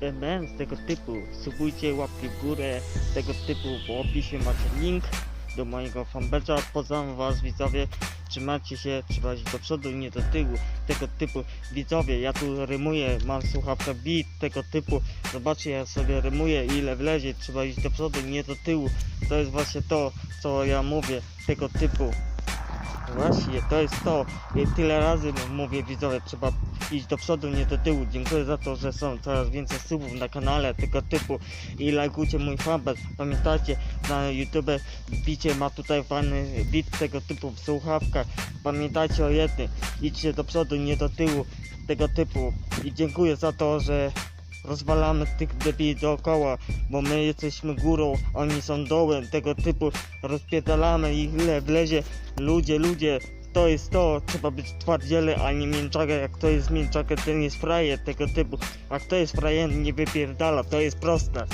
events tego typu. Subujcie łapki w górę tego typu. W opisie macie link do mojego fanpage'a. Poznam was widzowie. Trzymajcie się, trzeba iść do przodu, nie do tyłu. Tego typu widzowie, ja tu rymuję, mam słuchawkę beat tego typu. Zobaczcie, ja sobie rymuję ile wlezie, trzeba iść do przodu, nie do tyłu. To jest właśnie to, co ja mówię, tego typu. Właśnie, to jest to. I tyle razy mówię widzowie, trzeba iść do przodu, nie do tyłu. Dziękuję za to, że są coraz więcej subów na kanale tego typu i lajkujcie mój fanpage. Pamiętajcie, na YouTube bicie ma tutaj fajny bit tego typu w słuchawkach. Pamiętajcie o jednym, idźcie do przodu, nie do tyłu tego typu. I dziękuję za to, że rozwalamy tych debili dookoła, bo my jesteśmy górą, oni są dołem tego typu. Rozpierdalamy ich ile wlezie. Ludzie, ludzie, to jest to, trzeba być twardziele, a nie mięczaka, jak to jest mięczaka, ten jest frajer tego typu, a kto jest frajer, nie wypierdala, to jest proste.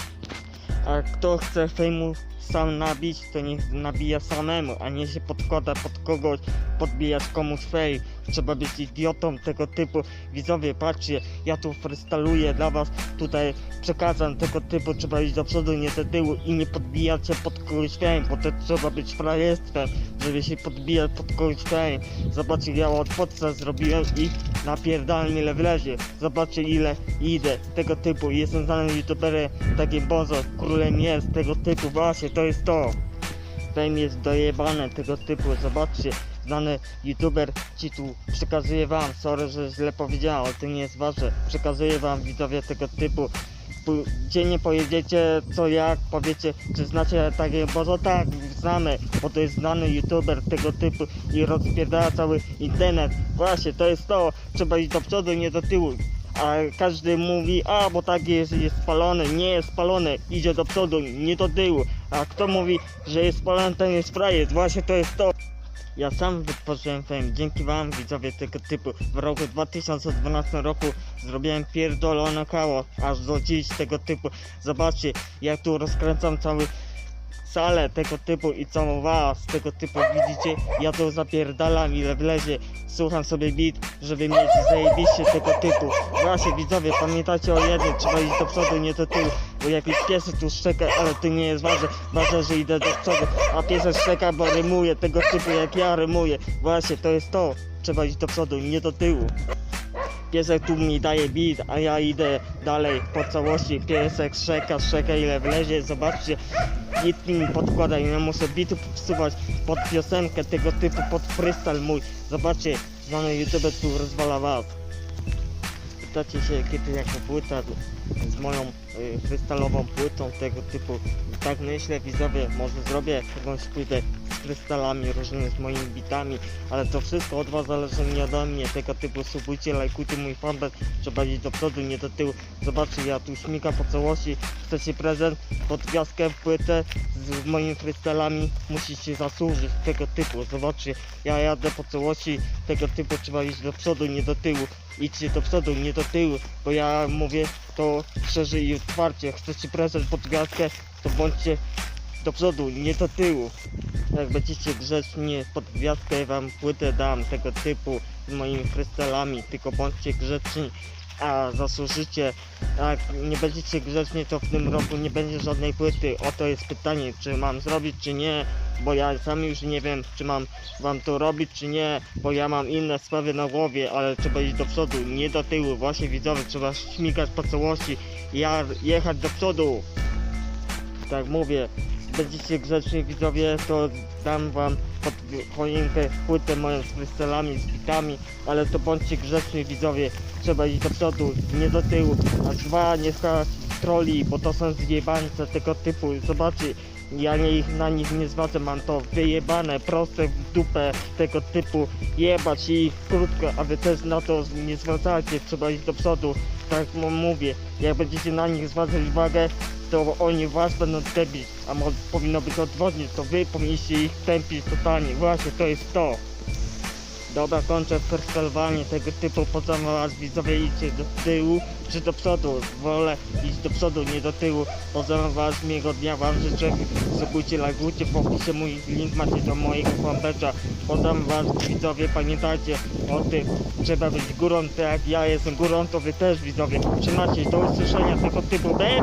A kto chce fejmu sam nabić, to niech nabija samemu, a nie się podkłada pod kogoś, podbijać komuś fej. Trzeba być idiotą tego typu. Widzowie, patrzcie, ja tu freestaluję dla was, tutaj przekazam tego typu, trzeba iść do przodu, nie do tyłu i nie podbijać się pod kogoś fame, bo to trzeba być frajerstwem, żeby się podbijać pod kogoś fame. Zobaczcie, ja od podstaw zrobiłem i napierdalam ile wlezie. Zobaczcie ile idę tego typu. Jestem znanym youtuberem, takim bozo, królem jest tego typu, właśnie to jest to. Fame jest dojebane tego typu, zobaczcie. Znany youtuber ci tu przekazuje wam, sorry, że źle powiedziałem, ale to nie jest ważne. Przekazuję wam widzowie tego typu. Pu- Gdzie nie pojedziecie, co jak, powiecie, czy znacie takiego, bo to tak, bo to jest znany youtuber tego typu i rozpierdala cały internet. Właśnie, to jest to, trzeba iść do przodu, nie do tyłu. A każdy mówi, a bo tak jest, jest spalony, nie jest spalony, idzie do przodu, nie do tyłu. A kto mówi, że jest spalony, ten jest frajer, właśnie to jest to. Ja sam wytworzyłem fame, dzięki wam widzowie tego typu. W roku 2012 roku zrobiłem pierdolone kało, aż do dziś tego typu. Zobaczcie, jak tu rozkręcam cały salę tego typu i całą was tego typu widzicie, ja to zapierdalam ile wlezie, słucham sobie beat, żeby mieć zajebiście tego typu. Właśnie widzowie, pamiętajcie o jednym, trzeba iść do przodu, nie do tyłu, bo jakiś piesek tu szczeka, ale to nie jest ważne, ważne, że idę do przodu, a piesek szczeka, bo rymuje tego typu jak ja rymuję. Właśnie, to jest to, trzeba iść do przodu, nie do tyłu. Piesek tu mi daje beat, a ja idę dalej po całości. Piesek szczeka, szczeka ile wlezie, zobaczcie. Podkłada i nie muszę bitu wsuwać pod piosenkę tego typu, pod freestyle mój. Zobaczcie, znany youtuber tu rozwala was. Pytacie się kiedy jako płyta z moją y, płytą tego typu. Tak myślę widzowie, może zrobię jakąś płytę krystalami, różnymi z moimi bitami, ale to wszystko od was zależy nie ode mnie, tego typu subujcie, lajkujcie mój fanpage, trzeba iść do przodu, nie do tyłu. Zobaczcie, ja tu śmigam po całości, chcecie prezent pod gwiazdkę płytę z moimi krystalami, musicie zasłużyć tego typu, zobaczcie, ja jadę po całości, tego typu trzeba iść do przodu, nie do tyłu. Idźcie do przodu, nie do tyłu, bo ja mówię to szczerze i otwarcie. Chcecie prezent pod gwiazdkę, to bądźcie do przodu, nie do tyłu. Jak będziecie grzeczni, pod gwiazdkę wam płytę dam tego typu z moimi krystalami, tylko bądźcie grzeczni, a zasłużycie. Jak nie będziecie grzeczni, to w tym roku nie będzie żadnej płyty. Oto jest pytanie, czy mam zrobić, czy nie, bo ja sam już nie wiem, czy mam wam to robić, czy nie, bo ja mam inne sprawy na głowie, ale trzeba iść do przodu, nie do tyłu. Właśnie widzowie, trzeba śmigać po całości, ja jechać do przodu. Tak mówię, będziecie grzeczni widzowie, to dam wam pod choinkę płytę moją z krystalami, z bitami, ale to bądźcie grzeczni widzowie, trzeba iść do przodu, nie do tyłu, a dwa nie troli, bo to są zjebańce tego typu, zobaczcie, ja nie ich na nich nie zwracam, mam to wyjebane, proste w dupę tego typu, jebać ich krótko, a wy też na to nie zwracajcie, trzeba iść do przodu, tak mówię, jak będziecie na nich zwracać uwagę, to oni was będą tępić, a mo- powinno być odwrotnie, to wy powinniście ich tępić totalnie, właśnie to jest to. Dobra, kończę freestylowanie tego typu, poznam was widzowie idźcie do tyłu czy do przodu, wolę iść do przodu, nie do tyłu. Poznam was, miłego dnia wam życzę, subujcie, lajkujcie, w opisie mój link macie do mojego fanpage'a. Poznam was widzowie, pamiętajcie o tym, trzeba być górą, tak jak ja jestem górą, to wy też widzowie. Trzymajcie, do usłyszenia tego typu, be.